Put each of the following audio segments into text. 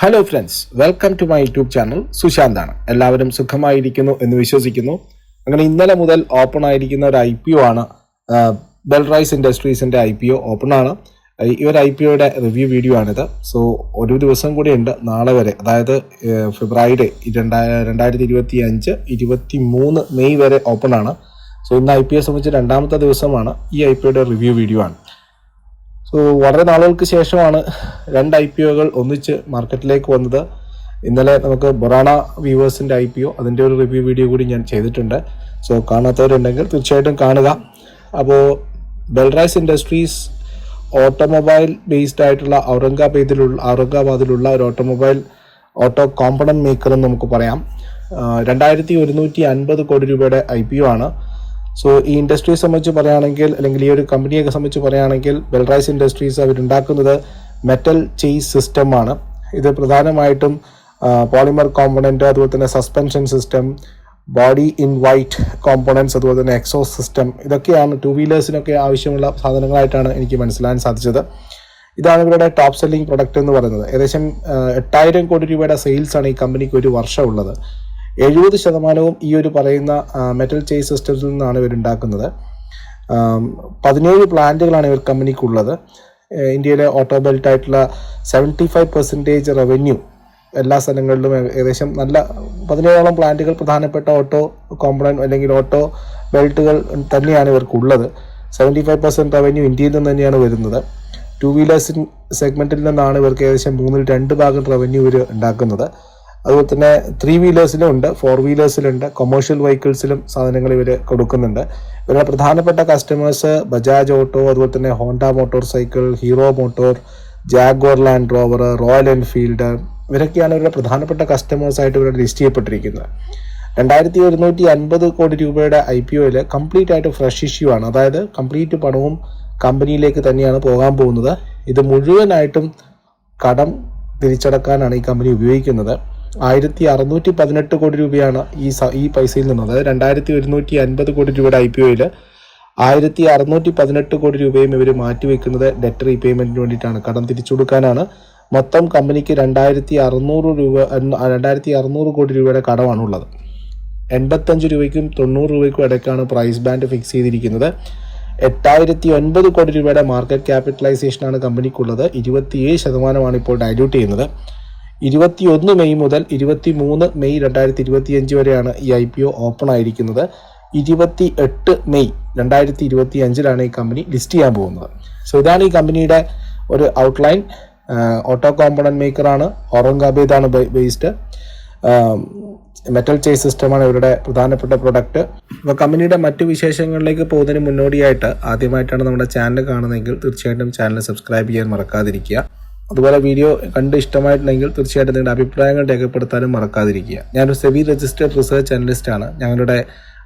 Hello friends welcome to my YouTube channel സുശാന്താണ് എല്ലാവരും സുഖമായിരിക്കുന്നു എന്ന് വിശ്വസിക്കുന്നു. അങ്ങനെ ഇന്നലെ മുതൽ ഓപ്പൺ ആയിരിക്കുന്ന ഒരു ഐ പി ഒ ആണ്. ബെൽറൈസ് ഇൻഡസ്ട്രീസിന്റെ ഐ പി ഒ ഓപ്പൺ ആണ്. ഈ ഒരു ഐ പി ഒയുടെ റിവ്യൂ വീഡിയോ ആണിത്. സോ ഒരു ദിവസം കൂടി ഉണ്ട് നാളെ വരെ. അതായത് ഫെബ്രുവരി രണ്ടായ രണ്ടായിരത്തി ഇരുപത്തി അഞ്ച് ഇരുപത്തി മൂന്ന് മെയ് വരെ ഓപ്പൺ ആണ്. സോ ഇന്ന് ഐ പി ഒ സംബന്ധിച്ച് രണ്ടാമത്തെ ദിവസമാണ് ഈ ഐ പി ഒയുടെ റിവ്യൂ വീഡിയോ ആണ്. സോ വളരെ നാളുകൾക്ക് ശേഷമാണ് രണ്ട് ഐ പി ഒകൾ ഒന്നിച്ച് മാർക്കറ്റിലേക്ക് വന്നത്. ഇന്നലെ നമുക്ക് ബൊറാണ വ്യൂവേഴ്സിന്റെ ഐ പി ഒ അതിന്റെ ഒരു റിവ്യൂ വീഡിയോ കൂടി ഞാൻ ചെയ്തിട്ടുണ്ട്. സോ കാണാത്തവരുണ്ടെങ്കിൽ തീർച്ചയായിട്ടും കാണുക. അപ്പോൾ ബെൽറൈസ് ഇൻഡസ്ട്രീസ് ഓട്ടോമൊബൈൽ ബേസ്ഡ് ആയിട്ടുള്ള ഔറംഗാബാദിലുള്ള ഔറംഗാബാദിലുള്ള ഒരു ഓട്ടോമൊബൈൽ ഓട്ടോ കോമ്പണൻ മേക്കർ എന്ന് നമുക്ക് പറയാം. രണ്ടായിരത്തി ഒരുന്നൂറ്റി അൻപത് കോടി രൂപയുടെ ഐ പി ഒ ആണ്. സോ ഈ ഇൻഡസ്ട്രിയെ സംബന്ധിച്ച് പറയുകയാണെങ്കിൽ അല്ലെങ്കിൽ ഈ ഒരു കമ്പനിയൊക്കെ സംബന്ധിച്ച് പറയുകയാണെങ്കിൽ ബെൽറൈസ് ഇൻഡസ്ട്രീസ് അവരുണ്ടാക്കുന്നത് മെറ്റൽ ചെയ്സ് സിസ്റ്റമാണ് ഇത് പ്രധാനമായിട്ടും പോളിമർ കോമ്പണന്റ് അതുപോലെ തന്നെ suspension system body in white components അതുപോലെ തന്നെ എക്സോസ് സിസ്റ്റം ഇതൊക്കെയാണ് ടു വീലേഴ്സിനൊക്കെ ആവശ്യമുള്ള സാധനങ്ങളായിട്ടാണ് എനിക്ക് മനസ്സിലാൻ സാധിച്ചത്. ഇതാണ് ഇവരുടെ ടോപ്പ് സെല്ലിംഗ് പ്രൊഡക്റ്റ് എന്ന് പറയുന്നത്. ഏകദേശം എട്ടായിരം കോടി രൂപയുടെ സെയിൽസാണ് ഈ കമ്പനിക്ക് ഒരു വർഷം ഉള്ളത് എഴുപത് ശതമാനവും ഈ ഒരു പറയുന്ന മെറ്റൽ ചേസ് സിസ്റ്റത്തിൽ നിന്നാണ് ഇവരുണ്ടാക്കുന്നത് പതിനേഴ് പ്ലാന്റുകളാണ് ഇവർ കമ്പനിക്കുള്ളത്. ഇന്ത്യയിലെ ഓട്ടോ ബെൽറ്റ് ആയിട്ടുള്ള സെവന്റി ഫൈവ് പെർസെന്റേജ് റവന്യൂ എല്ലാ സ്ഥലങ്ങളിലും ഏകദേശം നല്ല പതിനേഴോളം പ്ലാന്റുകൾ പ്രധാനപ്പെട്ട ഓട്ടോ കോമ്പണൻ അല്ലെങ്കിൽ ഓട്ടോ ബെൽറ്റുകൾ തന്നെയാണ് ഇവർക്കുള്ളത്. സെവന്റി ഫൈവ് പെർസെന്റ് റവന്യൂ ഇന്ത്യയിൽ നിന്ന് തന്നെയാണ് വരുന്നത്. ടു വീലേഴ്സ് സെഗ്മെന്റിൽ നിന്നാണ് ഇവർക്ക് ഏകദേശം മൂന്നിൽ രണ്ട് ഭാഗം റവന്യൂ ഇവർ ഉണ്ടാക്കുന്നത്. അതുപോലെ തന്നെ ത്രീ വീലേഴ്സിലും ഉണ്ട് ഫോർ വീലേഴ്സിലുണ്ട് കൊമേഴ്ഷ്യൽ വെഹിക്കിൾസിലും സാധനങ്ങൾ ഇവർ കൊടുക്കുന്നുണ്ട്. ഇവരുടെ പ്രധാനപ്പെട്ട കസ്റ്റമേഴ്സ് ബജാജ് ഓട്ടോ അതുപോലെ തന്നെ Honda motor cycle Hero motor Jaguar Land Rover Royal Enfield ഇവരൊക്കെയാണ് ഇവരുടെ പ്രധാനപ്പെട്ട കസ്റ്റമേഴ്സായിട്ട് ഇവരുടെ ലിസ്റ്റ് ചെയ്യപ്പെട്ടിരിക്കുന്നത്. രണ്ടായിരത്തി ഒരുന്നൂറ്റി അൻപത് കോടി രൂപയുടെ ഐ പി ഒയിൽ കംപ്ലീറ്റ് ആയിട്ട് ഫ്രഷ് ഇഷ്യൂ ആണ്. അതായത് കംപ്ലീറ്റ് പണവും കമ്പനിയിലേക്ക് തന്നെയാണ് പോകാൻ പോകുന്നത്. ഇത് മുഴുവനായിട്ടും കടം തിരിച്ചടക്കാനാണ് ഈ കമ്പനി ഉപയോഗിക്കുന്നത്. ആയിരത്തി അറുന്നൂറ്റി പതിനെട്ട് കോടി രൂപയാണ് ഈ ഈ പൈസയിൽ നിന്ന് അതായത് രണ്ടായിരത്തി ഒരുന്നൂറ്റി അൻപത് കോടി രൂപയുടെ ഐ പി ഒയിൽ ആയിരത്തി അറുന്നൂറ്റി പതിനെട്ട് കോടി രൂപയും ഇവർ മാറ്റിവെക്കുന്നത് ഡെറ്റ് റീപേയ്മെന്റിന് വേണ്ടിയിട്ടാണ്. കടം തിരിച്ചു കൊടുക്കാനാണ്. മൊത്തം കമ്പനിക്ക് രണ്ടായിരത്തി അറുന്നൂറ് രൂപ രണ്ടായിരത്തി അറുന്നൂറ് കോടി രൂപയുടെ കടമാണുള്ളത്. എൺപത്തഞ്ച് രൂപയ്ക്കും തൊണ്ണൂറ് രൂപയ്ക്കും ഇടയ്ക്കാണ് പ്രൈസ് ബാൻഡ് ഫിക്സ് ചെയ്തിരിക്കുന്നത്. എട്ടായിരത്തി ഒൻപത് കോടി രൂപയുടെ മാർക്കറ്റ് ക്യാപിറ്റലൈസേഷനാണ് കമ്പനിക്കുള്ളത്. ഇരുപത്തിയേഴ് ശതമാനമാണ് ഇപ്പോൾ ഡൈല്യൂട്ട് ചെയ്യുന്നത്. ഇരുപത്തിയൊന്ന് മെയ് മുതൽ ഇരുപത്തി മൂന്ന് മെയ് രണ്ടായിരത്തി ഇരുപത്തിയഞ്ച് വരെയാണ് ഈ ഐ പി ഒ ഓപ്പൺ ആയിരിക്കുന്നത്. ഇരുപത്തി എട്ട് മെയ് രണ്ടായിരത്തി ഇരുപത്തി അഞ്ചിലാണ് ഈ കമ്പനി ലിസ്റ്റ് ചെയ്യാൻ പോകുന്നത്. സോ ഇതാണ് ഈ കമ്പനിയുടെ ഒരു ഔട്ട്ലൈൻ ഓട്ടോ കോമ്പണന്റ് മേക്കറാണ് ഔറംഗാബാദാണ് ബേസ്ഡ് മെറ്റൽ ചേസ് സിസ്റ്റമാണ് ഇവരുടെ പ്രധാനപ്പെട്ട പ്രൊഡക്റ്റ് അപ്പോൾ കമ്പനിയുടെ മറ്റു വിശേഷങ്ങളിലേക്ക് പോകുന്നതിന് മുന്നോടിയായിട്ട് ആദ്യമായിട്ടാണ് നമ്മുടെ ചാനൽ കാണുന്നതെങ്കിൽ തീർച്ചയായിട്ടും ചാനൽ സബ്സ്ക്രൈബ് ചെയ്യാൻ മറക്കാതിരിക്കുക. അതുപോലെ വീഡിയോ കണ്ട് ഇഷ്ടമായിട്ടുണ്ടെങ്കിൽ തീർച്ചയായിട്ടും നിങ്ങളുടെ അഭിപ്രായങ്ങൾ രേഖപ്പെടുത്താനും മറക്കാതിരിക്കുക. ഞാനൊരു സെബി രജിസ്റ്റേഡ് റിസർച്ച് അനലിസ്റ്റ് ആണ്. ഞങ്ങളുടെ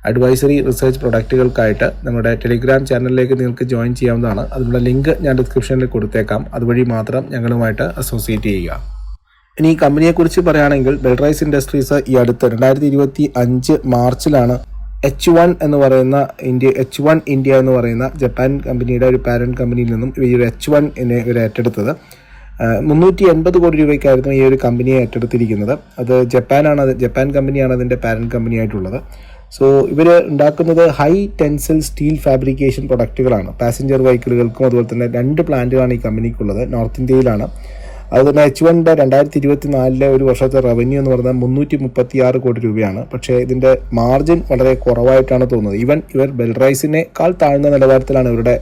അഡ്വൈസറി റിസർച്ച് പ്രൊഡക്റ്റുകൾക്കായിട്ട് നമ്മുടെ ടെലിഗ്രാം ചാനലിലേക്ക് നിങ്ങൾക്ക് ജോയിൻ ചെയ്യാവുന്നതാണ്. അതിനുള്ള ലിങ്ക് ഞാൻ ഡിസ്ക്രിപ്ഷനിൽ കൊടുത്തേക്കാം. അതുവഴി മാത്രം ഞങ്ങളുമായിട്ട് അസോസിയേറ്റ് ചെയ്യുക. ഇനി ഈ കമ്പനിയെക്കുറിച്ച് പറയുകയാണെങ്കിൽ ബെൽറൈസ് ഇൻഡസ്ട്രീസ് ഈ അടുത്ത് രണ്ടായിരത്തി ഇരുപത്തി അഞ്ച് മാർച്ചിലാണ് എച്ച് വൺ എന്ന് പറയുന്ന ഇന്ത്യ എച്ച് വൺ ഇന്ത്യ എന്ന് പറയുന്ന ജപ്പാൻ കമ്പനിയുടെ ഒരു പാരന്റ് കമ്പനിയിൽ നിന്നും ഈ ഒരു എച്ച് വൺ എന്നെ ഇവർ ഏറ്റെടുത്തത്. മുന്നൂറ്റി എൺപത് കോടി രൂപയ്ക്കായിരുന്നു ഈ ഒരു കമ്പനിയെ ഏറ്റെടുത്തിരിക്കുന്നത്. അത് ജപ്പാനാണ് അത് ജപ്പാൻ കമ്പനിയാണ് അതിന്റെ പാരന്റ് കമ്പനി ആയിട്ടുള്ളത്. സോ ഇവർ ഉണ്ടാക്കുന്നത് ഹൈ ടെൻസിൽ സ്റ്റീൽ ഫാബ്രിക്കേഷൻ പ്രൊഡക്റ്റുകളാണ് പാസഞ്ചർ വെഹിക്കിളുകൾക്കും അതുപോലെ തന്നെ രണ്ട് പ്ലാന്റുകളാണ് ഈ കമ്പനിക്കുള്ളത്. നോർത്ത് ഇന്ത്യയിലാണ് അതുതന്നെ തന്നെ എച്ച് വണ്ണിന്റെ രണ്ടായിരത്തി ഇരുപത്തി നാലിലെ ഒരു വർഷത്തെ റവന്യൂ എന്ന് പറഞ്ഞാൽ മുന്നൂറ്റി മുപ്പത്തി ആറ് കോടി രൂപയാണ്. പക്ഷേ ഇതിന്റെ മാർജിൻ വളരെ കുറവായിട്ടാണ് തോന്നുന്നത്. ഈവൻ ഇവർ ബെൽറൈസിനേക്കാൾ താഴ്ന്ന നിലവാരത്തിലാണ് ഇവരുടെ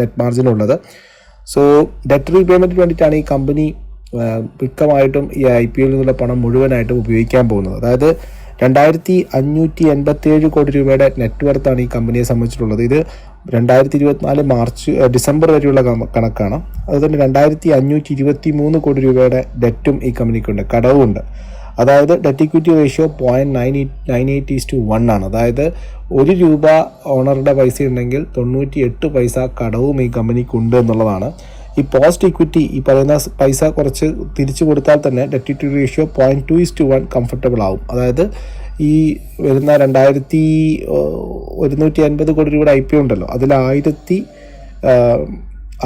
നെറ്റ് മാർജിൻ ഉള്ളത്. സോ ഡെറ്റ് റീപേയ്മെന്റിന് വേണ്ടിയിട്ടാണ് ഈ കമ്പനി മിക്കമായിട്ടും ഈ ഐ പി എല്ലിൽ നിന്നുള്ള പണം മുഴുവനായിട്ടും ഉപയോഗിക്കാൻ പോകുന്നത്. അതായത് രണ്ടായിരത്തി അഞ്ഞൂറ്റി എൺപത്തി ഏഴ് കോടി രൂപയുടെ നെറ്റ്വർത്താണ് ഈ കമ്പനിയെ സംബന്ധിച്ചിട്ടുള്ളത്. ഇത് രണ്ടായിരത്തി ഇരുപത്തിനാല് മാർച്ച് ഡിസംബർ വരെയുള്ള കണക്കാണ്. അതുപോലെ തന്നെ രണ്ടായിരത്തി അഞ്ഞൂറ്റി ഇരുപത്തി മൂന്ന് കോടി രൂപയുടെ ഡെറ്റും ഈ കമ്പനിക്കുണ്ട് കടവുമുണ്ട്. അതായത് debt equity ratio point nine nine eight is to one ആണ്. അതായത് ഒരു രൂപ ഓണറുടെ പൈസ ഉണ്ടെങ്കിൽ തൊണ്ണൂറ്റി എട്ട് പൈസ കടവും ഈ കമ്പനിക്കുണ്ട് എന്നുള്ളതാണ്. ഈ പോസ്റ്റ് ഇക്വിറ്റി ഈ പറയുന്ന പൈസ കുറച്ച് തിരിച്ചു കൊടുത്താൽ തന്നെ debt equity ratio point two is to one comfortable ആവും. അതായത് ഈ വരുന്ന രണ്ടായിരത്തി ഒരുന്നൂറ്റി അൻപത് കോടി രൂപയുടെ ഐ പി ഉണ്ടല്ലോ. അതിൽ ആയിരത്തി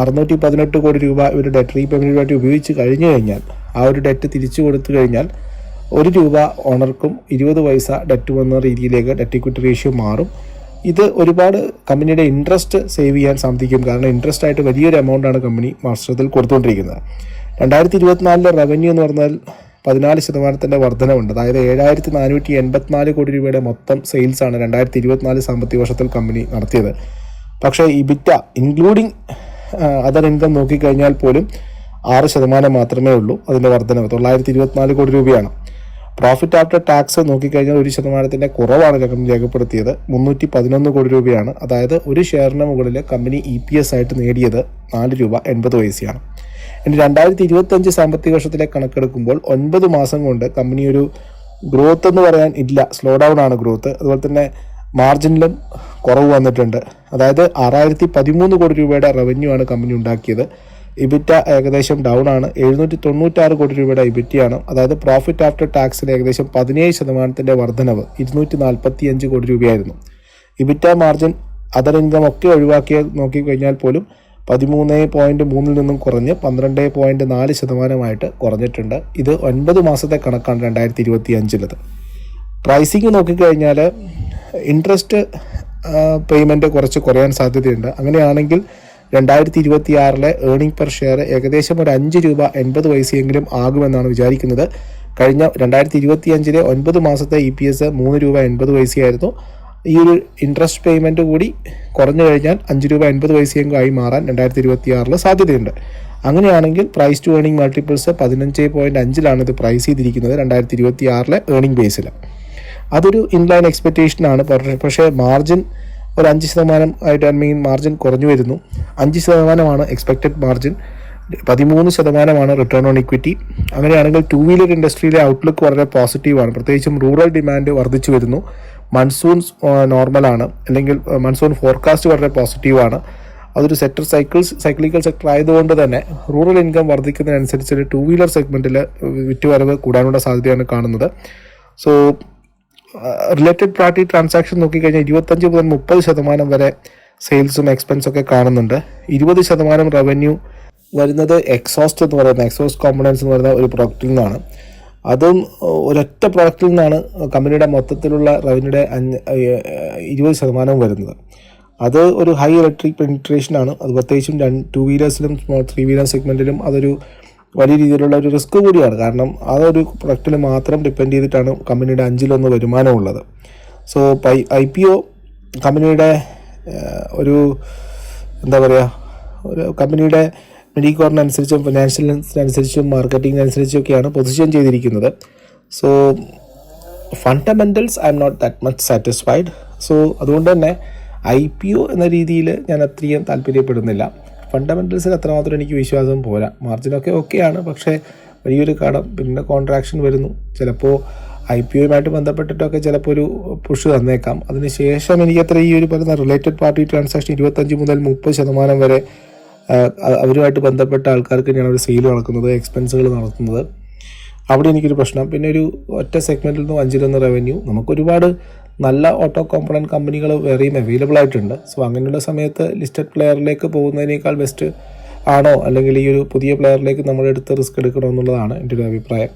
അറുന്നൂറ്റി പതിനെട്ട് കോടി രൂപ ഇവർ ഡെറ്റ് റീപേയ്മെന്റിന് വേണ്ടി ഉപയോഗിച്ച് കഴിഞ്ഞു കഴിഞ്ഞാൽ ആ ഒരു ഡെറ്റ് തിരിച്ചു കൊടുത്തു കഴിഞ്ഞാൽ ഒരു രൂപ ഓണർക്കും ഇരുപത് പൈസ ഡെറ്റ് വന്ന രീതിയിലേക്ക് ഡെറ്റ് ഇക്വിറ്റി റേഷ്യോ മാറും. ഇത് ഒരുപാട് കമ്പനിയുടെ ഇൻട്രസ്റ്റ് സേവ് ചെയ്യാൻ സാധിക്കും. കാരണം ഇൻട്രസ്റ്റ് ആയിട്ട് വലിയൊരു എമൗണ്ടാണ് കമ്പനി വർഷത്തിൽ കൊടുത്തുകൊണ്ടിരിക്കുന്നത്. രണ്ടായിരത്തി ഇരുപത്തിനാലിലെ റവന്യൂ എന്ന് പറഞ്ഞാൽ പതിനാല് ശതമാനത്തിന്റെ വർധനവുണ്ട്. അതായത് ഏഴായിരത്തി നാനൂറ്റി എൺപത്തിനാല് കോടി രൂപയുടെ മൊത്തം സെയിൽസാണ് രണ്ടായിരത്തി ഇരുപത്തിനാല് സാമ്പത്തിക വർഷത്തിൽ കമ്പനി നടത്തിയത്. പക്ഷേ ഈ ബിറ്റ ഇൻക്ലൂഡിങ് അതർ ഇൻകം നോക്കിക്കഴിഞ്ഞാൽ പോലും ആറ് ശതമാനം മാത്രമേ ഉള്ളൂ അതിന്റെ വർധനവ്. തൊള്ളായിരത്തി ഇരുപത്തിനാല് കോടി രൂപയാണ്. പ്രോഫിറ്റ് ആഫ്റ്റർ ടാക്സ് നോക്കിക്കഴിഞ്ഞാൽ ഒരു ശതമാനത്തിന്റെ കുറവാണ് കമ്പനി രേഖപ്പെടുത്തിയത്. മുന്നൂറ്റി പതിനൊന്ന് കോടി രൂപയാണ്. അതായത് ഒരു ഷെയറിന് മുകളിൽ കമ്പനി ഇ പി എസ് ആയിട്ട് നേടിയത് നാല് രൂപ എൺപത് പൈസയാണ്. ഇനി രണ്ടായിരത്തി ഇരുപത്തഞ്ച് സാമ്പത്തിക വർഷത്തിലെ കണക്കെടുക്കുമ്പോൾ ഒൻപത് മാസം കൊണ്ട് കമ്പനി ഒരു ഗ്രോത്ത് എന്ന് പറയാൻ ഇല്ല. സ്ലോ ഡൗൺ ആണ് ഗ്രോത്ത് അതുപോലെ തന്നെ മാർജിനിലും കുറവ് വന്നിട്ടുണ്ട്. അതായത് ആറായിരത്തി പതിമൂന്ന് കോടി രൂപയുടെ റവന്യൂ ആണ് കമ്പനി ഉണ്ടാക്കിയത്. ഇബിറ്റ ഏകദേശം ഡൗൺ ആണ്. എഴുന്നൂറ്റി തൊണ്ണൂറ്റാറ് കോടി രൂപയുടെ ഇബിറ്റയാണ്. അതായത് പ്രോഫിറ്റ് ആഫ്റ്റർ ടാക്സിന് ഏകദേശം പതിനേഴ് ശതമാനത്തിന്റെ വർധനവ് ഇരുന്നൂറ്റി നാൽപ്പത്തി അഞ്ച് കോടി രൂപയായിരുന്നു. ഇബിറ്റ മാർജിൻ അതർ ഇൻകം ഒക്കെ ഒഴിവാക്കിയ നോക്കിക്കഴിഞ്ഞാൽ പോലും പതിമൂന്ന് പോയിന്റ് മൂന്നിൽ നിന്നും കുറഞ്ഞ് പന്ത്രണ്ട് പോയിന്റ് നാല് ശതമാനമായിട്ട് കുറഞ്ഞിട്ടുണ്ട്. ഇത് ഒൻപത് മാസത്തെ കണക്കാണ് രണ്ടായിരത്തി ഇരുപത്തി അഞ്ചിലത് പ്രൈസിങ് നോക്കിക്കഴിഞ്ഞാൽ ഇൻട്രസ്റ്റ് പേയ്മെന്റ് കുറച്ച് കുറയാൻ സാധ്യതയുണ്ട്. അങ്ങനെയാണെങ്കിൽ രണ്ടായിരത്തി ഇരുപത്തി ആറിലെ ഏണിംഗ് പെർ ഷെയർ ഏകദേശം ഒരു അഞ്ച് രൂപ എൺപത് പൈസയെങ്കിലും ആകുമെന്നാണ് വിചാരിക്കുന്നത്. കഴിഞ്ഞ രണ്ടായിരത്തി ഇരുപത്തി അഞ്ചിലെ ഒൻപത് മാസത്തെ ഇ പി എസ് മൂന്ന് രൂപ എൺപത് പൈസയായിരുന്നു. ഈ ഒരു ഇൻട്രസ്റ്റ് പേയ്മെന്റ് കൂടി കുറഞ്ഞു കഴിഞ്ഞാൽ അഞ്ച് രൂപ എൺപത് പൈസയെങ്കിലും ആയി മാറാൻ രണ്ടായിരത്തി ഇരുപത്തി ആറിൽ സാധ്യതയുണ്ട്. അങ്ങനെയാണെങ്കിൽ പ്രൈസ് ടു ഏണിംഗ് മൾട്ടിപ്പിൾസ് പതിനഞ്ച് പോയിന്റ് അഞ്ചിലാണ് ഇത് പ്രൈസ് ചെയ്തിരിക്കുന്നത് രണ്ടായിരത്തി ഇരുപത്തി ആറിലെ ഏണിംഗ് ബേസിൽ അതൊരു ഇൻലൈൻ എക്സ്പെക്റ്റേഷനാണ് പക്ഷേ മാർജിൻ ഒരു അഞ്ച് ശതമാനം ആയിട്ട് മീൻ മാർജിൻ കുറഞ്ഞു വരുന്നു. അഞ്ച് ശതമാനമാണ് എക്സ്പെക്റ്റഡ് മാർജിൻ പതിമൂന്ന് ശതമാനമാണ് റിട്ടേൺ ഓൺ ഇക്വിറ്റി അങ്ങനെയാണെങ്കിൽ ടു വീലർ ഇൻഡസ്ട്രിയിലെ ഔട്ട്ലുക്ക് വളരെ പോസിറ്റീവാണ് പ്രത്യേകിച്ചും റൂറൽ ഡിമാൻഡ് വർദ്ധിച്ചു വരുന്നു. മൺസൂൺ നോർമലാണ് അല്ലെങ്കിൽ മൺസൂൺ ഫോർകാസ്റ്റ് വളരെ പോസിറ്റീവാണ് അതൊരു സെക്ടർ സൈക്കിൾസ് സൈക്ലിക്കൽ സെക്ടർ ആയതുകൊണ്ട് തന്നെ റൂറൽ ഇൻകം വർദ്ധിക്കുന്നതിനനുസരിച്ച് ടു വീലർ സെഗ്മെന്റിൽ വിറ്റുവരവ് കൂടാനുള്ള സാധ്യതയാണ് കാണുന്നത്. സോ റിലേറ്റഡ് പാർട്ടി ട്രാൻസാക്ഷൻ നോക്കിക്കഴിഞ്ഞാൽ ഇരുപത്തഞ്ച് മുതൽ മുപ്പത് ശതമാനം വരെ സെയിൽസും എക്സ്പെൻസും ഒക്കെ കാണുന്നുണ്ട്. ഇരുപത് ശതമാനം റവന്യൂ വരുന്നത് എക്സോസ്റ്റ് എന്ന് പറയുന്ന എക്സോസ്റ്റ് കോമ്പണൻസ് എന്ന് പറയുന്ന ഒരു പ്രൊഡക്റ്റിൽ നിന്നാണ്. അതും ഒരൊറ്റ പ്രൊഡക്റ്റിൽ നിന്നാണ് കമ്പനിയുടെ മൊത്തത്തിലുള്ള റവന്യൂടെ അഞ്ച് ഇരുപത് ശതമാനവും വരുന്നത്. അത് ഒരു ഹൈ ഇലക്ട്രിക് പെനിട്രേഷൻ ആണ്. അത് പ്രത്യേകിച്ചും രണ്ട് ടു വീലേഴ്സിലും ത്രീ വീലർ സെഗ്മെന്റിലും അതൊരു വലിയ രീതിയിലുള്ള ഒരു റിസ്ക് കൂടിയാണ്. കാരണം അതൊരു പ്രൊഡക്റ്റിൽ മാത്രം ഡിപ്പെൻഡ് ചെയ്തിട്ടാണ് കമ്പനിയുടെ അഞ്ചിലൊന്ന് വരുമാനമുള്ളത്. സോ പൈ ഐ പി ഒ കമ്പനിയുടെ ഒരു എന്താ പറയുക ഒരു കമ്പനിയുടെ മെഡിക്കോറിനനുസരിച്ചും ഫിനാൻഷ്യലിനനുസരിച്ചും മാർക്കറ്റിംഗിനനുസരിച്ചും ഒക്കെയാണ് പൊസിഷൻ ചെയ്തിരിക്കുന്നത്. So fundamentals I am not that much satisfied so അതുകൊണ്ട് തന്നെ ഐ പി ഒ എന്ന രീതിയിൽ ഞാൻ അത്രയും താല്പര്യപ്പെടുന്നില്ല. ഫണ്ടമെന്റൽസിൽ അത്രമാത്രം എനിക്ക് വിശ്വാസം പോരാ. മാർജിനൊക്കെ ഓക്കെയാണ് പക്ഷേ വലിയൊരു കടം പിന്നെ കോൺട്രാക്ഷൻ വരുന്നു. ചിലപ്പോൾ ഐ പി ഒയുമായിട്ട് ബന്ധപ്പെട്ടിട്ടൊക്കെ ചിലപ്പോൾ ഒരു പുഷ് തന്നേക്കാം അതിനുശേഷം അത്ര ഈ ഒരു പറയുന്ന റിലേറ്റഡ് പാർട്ടി ട്രാൻസാക്ഷൻ ഇരുപത്തഞ്ച് മുതൽ മുപ്പത് ശതമാനം വരെ അവരുമായിട്ട് ബന്ധപ്പെട്ട ആൾക്കാർക്ക് തന്നെയാണ് ഒരു സെയിൽ നടക്കുന്നത് എക്സ്പെൻസുകൾ നടത്തുന്നത്. അവിടെ എനിക്കൊരു പ്രശ്നം. പിന്നെ ഒരു ഒറ്റ സെഗ്മെന്റിൽ നിന്നും അഞ്ചിലൊന്ന് റവന്യൂ നമുക്ക് ഒരുപാട് നല്ല ഓട്ടോ കോമ്പണന്റ് കമ്പനികൾ വേറെയും അവൈലബിൾ ആയിട്ടുണ്ട്. സോ അങ്ങനെയുള്ള സമയത്ത് ലിസ്റ്റഡ് പ്ലെയറിലേക്ക് പോകുന്നതിനേക്കാൾ ബെസ്റ്റ് ആണോ? അല്ലെങ്കിൽ ഈ ഒരു പുതിയ പ്ലെയറിലേക്ക് നമ്മൾ എടുത്ത് റിസ്ക് എടുക്കണോ എന്നുള്ളതാണ് എന്റെ ഒരു അഭിപ്രായം.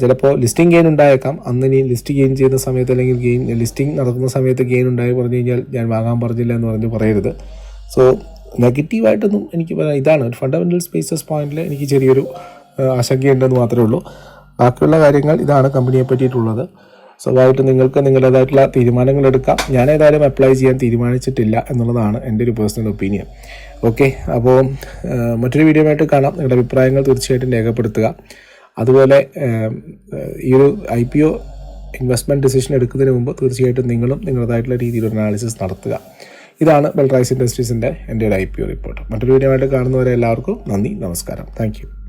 ചിലപ്പോൾ ലിസ്റ്റിംഗ് ഗെയിൻ ഉണ്ടായേക്കാം. അന്ന് ഇനി ലിസ്റ്റ് ഗെയിൻ ചെയ്യുന്ന സമയത്ത് അല്ലെങ്കിൽ ഗെയിൻ ലിസ്റ്റിംഗ് നടക്കുന്ന സമയത്ത് ഗെയിൻ ഉണ്ടായി പറഞ്ഞു കഴിഞ്ഞാൽ ഞാൻ വാങ്ങാൻ പറഞ്ഞില്ല എന്ന് പറഞ്ഞ് പറയരുത്. സോ നെഗറ്റീവായിട്ടൊന്നും എനിക്ക് പറയാം ഇതാണ് ഒരു ഫണ്ടമെന്റൽ സ്പേസസ് പോയിന്റിൽ എനിക്ക് ചെറിയൊരു ആശങ്കയുണ്ടെന്ന് മാത്രമേ ഉള്ളൂ. ബാക്കിയുള്ള കാര്യങ്ങൾ ഇതാണ് കമ്പനിയെ പറ്റിയിട്ടുള്ളത്. സ്വാഭാവികമായിട്ടും നിങ്ങൾക്ക് നിങ്ങളുടേതായിട്ടുള്ള തീരുമാനങ്ങൾ എടുക്കാം. ഞാൻ ഏതായാലും അപ്ലൈ ചെയ്യാൻ തീരുമാനിച്ചിട്ടില്ല എന്നുള്ളതാണ് എന്റെ ഒരു പേഴ്സണൽ ഒപ്പീനിയൻ ഓക്കെ അപ്പോൾ മറ്റൊരു വീഡിയോ ആയിട്ട് കാണാം. നിങ്ങളുടെ അഭിപ്രായങ്ങൾ തീർച്ചയായിട്ടും രേഖപ്പെടുത്തുക. അതുപോലെ ഈ ഒരു I P O investment decision എടുക്കുന്നതിന് മുമ്പ് തീർച്ചയായിട്ടും നിങ്ങളും നിങ്ങളുടേതായിട്ടുള്ള രീതിയിലൊരു അനാലിസിസ് നടത്തുക. ഇതാണ് ബെൽറൈസ് ഇൻഡസ്ട്രീസിന്റെ എന്റെ ഒരു ഐ പി ഒ റിപ്പോർട്ട് മറ്റൊരു വീഡിയോ ആയിട്ട് കാണുന്നവരെ എല്ലാവർക്കും നന്ദി നമസ്കാരം. താങ്ക്